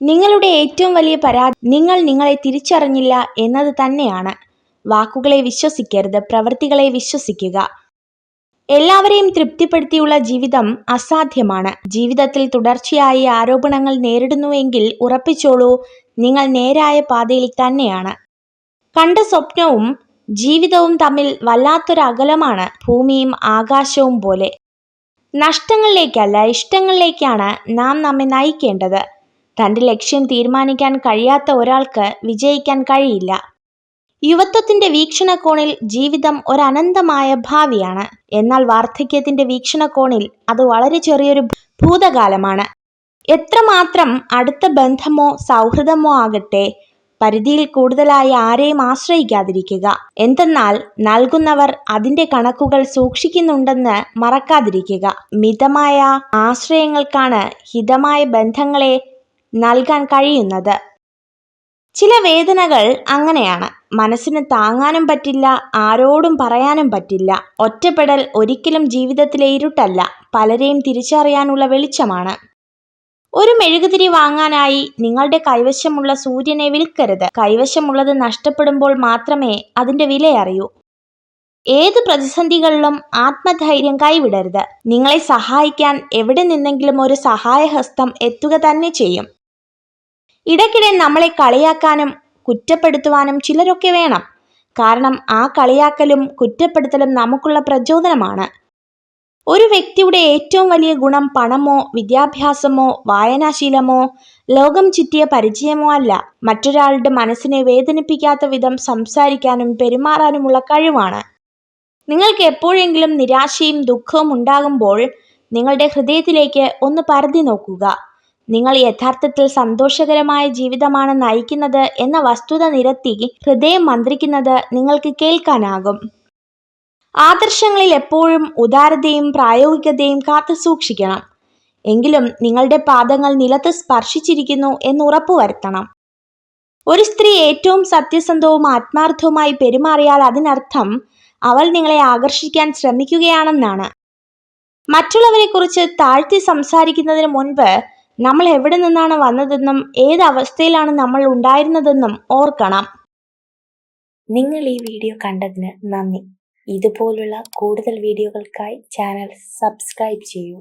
നിങ്ങളുടെ ഏറ്റവും വലിയ പരാതി നിങ്ങൾ നിങ്ങളെ തിരിച്ചറിഞ്ഞില്ല എന്നത് തന്നെയാണ്. വാക്കുകളെ വിശ്വസിക്കരുത് പ്രവൃത്തികളെ വിശ്വസിക്കുക. എല്ലാവരെയും തൃപ്തിപ്പെടുത്തിയുള്ള ജീവിതം അസാധ്യമാണ്. ജീവിതത്തിൽ തുടർച്ചയായി ആരോപണങ്ങൾ നേരിടുന്നുവെങ്കിൽ ഉറപ്പിച്ചോളൂ നിങ്ങൾ നേരായ പാതയിൽ തന്നെയാണ്. കണ്ട സ്വപ്നവും ജീവിതവും തമ്മിൽ വല്ലാത്തൊരു അകലമാണ് ഭൂമിയും ആകാശവും പോലെ. നഷ്ടങ്ങളിലേക്കല്ല ഇഷ്ടങ്ങളിലേക്കാണ് നാം നമ്മെ നയിക്കേണ്ടത്. തന്റെ ലക്ഷ്യം തീരുമാനിക്കാൻ കഴിയാത്ത ഒരാൾക്ക് വിജയിക്കാൻ കഴിയില്ല. യുവത്വത്തിന്റെ വീക്ഷണകോണിൽ ജീവിതം ഒരനന്തമായ ഭാവിയാണ്. എന്നാൽ വാർദ്ധക്യത്തിന്റെ വീക്ഷണകോണിൽ അത് വളരെ ചെറിയൊരു ഭൂതകാലമാണ്. എത്രമാത്രം അടുത്ത ബന്ധമോ സൗഹൃദമോ ആകട്ടെ പരിധിയിൽ കൂടുതലായി ആരെയും ആശ്രയിക്കാതിരിക്കുക. എന്തെന്നാൽ നൽകുന്നവർ അതിന്റെ കണക്കുകൾ സൂക്ഷിക്കുന്നുണ്ടെന്ന് മറക്കാതിരിക്കുക. മിതമായ ആശ്രയങ്ങൾക്കാണ് ഹിതമായ ബന്ധങ്ങളെ നൽകാൻ കഴിയുന്നത്. ചില വേദനകൾ അങ്ങനെയാണ്. മനസ്സിന് താങ്ങാനും പറ്റില്ല ആരോടും പറയാനും പറ്റില്ല. ഒറ്റപ്പെടൽ ഒരിക്കലും ജീവിതത്തിലെ ഇരുട്ടല്ല പലരെയും തിരിച്ചറിയാനുള്ള വെളിച്ചമാണ്. ഒരു മെഴുകുതിരി വാങ്ങാനായി നിങ്ങളുടെ കൈവശമുള്ള സൂര്യനെ വിൽക്കരുത്. കൈവശമുള്ളത് നഷ്ടപ്പെടുമ്പോൾ മാത്രമേ അതിന്റെ വില അറിയൂ. ഏത് പ്രതിസന്ധികളിലും ആത്മധൈര്യം കൈവിടരുത്. നിങ്ങളെ സഹായിക്കാൻ എവിടെ നിന്നെങ്കിലും ഒരു സഹായഹസ്തം എത്തുക തന്നെ ചെയ്യും. ഇടയ്ക്കിടെ നമ്മളെ കളിയാക്കാനും കുറ്റപ്പെടുത്തുവാനും ചിലരൊക്കെ വേണം. കാരണം ആ കളിയാക്കലും കുറ്റപ്പെടുത്തലും നമുക്കുള്ള പ്രചോദനമാണ്. ഒരു വ്യക്തിയുടെ ഏറ്റവും വലിയ ഗുണം പണമോ വിദ്യാഭ്യാസമോ വായനാശീലമോ ലോകം ചുറ്റിയ പരിചയമോ അല്ല. മറ്റൊരാളുടെ മനസ്സിനെ വേദനിപ്പിക്കാത്ത വിധം സംസാരിക്കാനും പെരുമാറാനുമുള്ള കഴിവാണ്. നിങ്ങൾക്ക് എപ്പോഴെങ്കിലും നിരാശയും ദുഃഖവും ഉണ്ടാകുമ്പോൾ നിങ്ങളുടെ ഹൃദയത്തിലേക്ക് ഒന്ന് പരതി നോക്കുക. നിങ്ങൾ യഥാർത്ഥത്തിൽ സന്തോഷകരമായ ജീവിതമാണ് നയിക്കുന്നത് എന്ന വസ്തുത നിരത്തി ഹൃദയം മന്ത്രിക്കുന്നത് നിങ്ങൾക്ക് കേൾക്കാനാകും. ആദർശങ്ങളിൽ എപ്പോഴും ഉദാരതയും പ്രായോഗികതയും കാത്തു സൂക്ഷിക്കണം. എങ്കിലും നിങ്ങളുടെ പാദങ്ങൾ നിലത്ത് സ്പർശിച്ചിരിക്കുന്നു എന്ന് ഉറപ്പുവരുത്തണം. ഒരു സ്ത്രീ ഏറ്റവും സത്യസന്ധവും ആത്മാർത്ഥവുമായി പെരുമാറിയാൽ അതിനർത്ഥം അവൾ നിങ്ങളെ ആകർഷിക്കാൻ ശ്രമിക്കുകയാണെന്നാണ്. മറ്റുള്ളവരെക്കുറിച്ച് താഴ്ത്തി സംസാരിക്കുന്നതിന് മുൻപ് നമ്മൾ എവിടെ നിന്നാണ് വന്നതെന്നും ഏത് അവസ്ഥയിലാണ് നമ്മൾ ഉണ്ടായിരുന്നതെന്നും ഓർക്കണം. നിങ്ങൾ ഈ വീഡിയോ കണ്ടതിന് നന്ദി. ഇതുപോലുള്ള കൂടുതൽ വീഡിയോകൾക്കായി ചാനൽ സബ്സ്ക്രൈബ് ചെയ്യൂ.